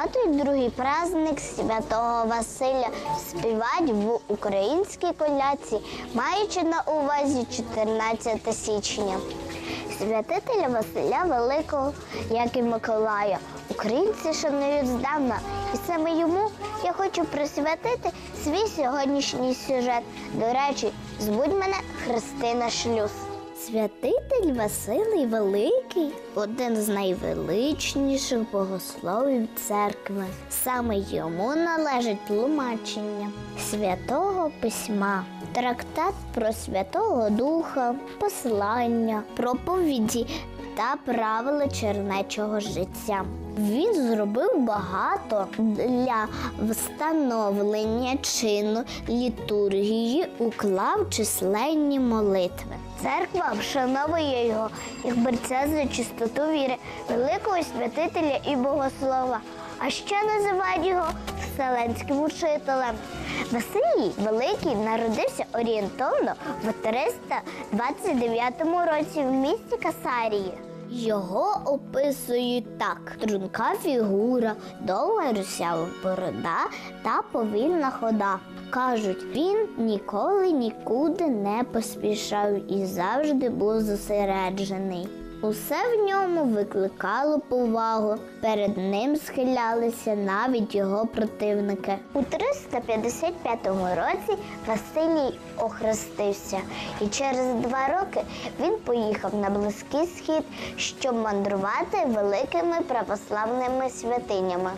Згадують другий праздник святого Василя, співають в українській колядці, маючи на увазі 14 січня. Святителя Василя Великого, як і Миколая, українці шанують здавна. І саме йому я хочу присвятити свій сьогоднішній сюжет. До речі, звуть мене Христина Шлюз. Святитель Василий Великий один з найвеличніших богословів церкви. Саме йому належить тлумачення святого письма, трактат про Святого Духа, послання, проповіді та правила чернечого життя. Він зробив багато для встановлення чину літургії, уклав численні молитви. Церква вшановує його як борця за чистоту віри, великого святителя і богослова, а ще називають його вселенським учителем. Василій Великий народився орієнтовно в 329 році в місті Касарії. Його описують так: струнка фігура, довга русява борода та повільна хода. Кажуть, він ніколи нікуди не поспішав і завжди був зосереджений. Усе в ньому викликало повагу. Перед ним схилялися навіть його противники. У 355 році Василій охрестився, і через два роки він поїхав на Близький Схід, щоб мандрувати великими православними святинями.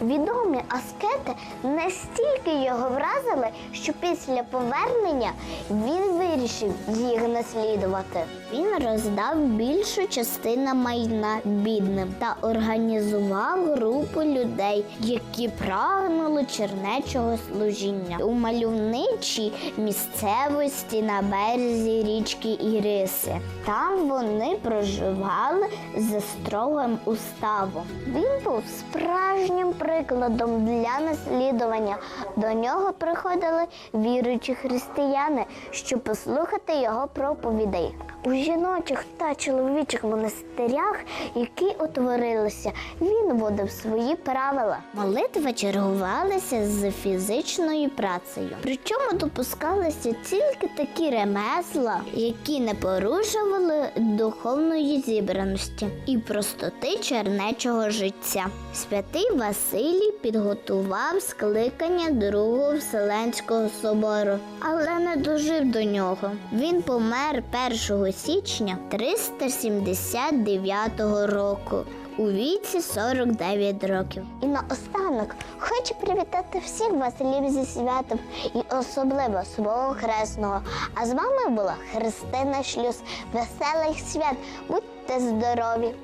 Відомі аскети настільки його вразили, що після повернення він вирішив їх наслідувати. Він роздав більшу частину майна бідним та організував групу людей, які прагнули чернечого служіння у мальовничій місцевості на березі річки Іриси. Там вони проживали за строгим уставом. Він був справжнім прикладом для наслідування. До нього приходили віруючі християни, щоб послухати його проповідей. У жіночих та чоловічих монастирях, які утворилися, він вводив свої правила. Молитва чергувалася з фізичною працею. Причому допускалися тільки такі ремесла, які не порушували духовної зібраності і простоти чернечого життя. Святий Василій підготував скликання Другого Вселенського собору, але не дожив до нього. Він помер 1 січня 379 року. У віці 49 років. І наостанок хочу привітати всіх Василів зі святом і особливо свого хресного. А з вами була Христина Шлюс. Веселих свят! Будьте здорові!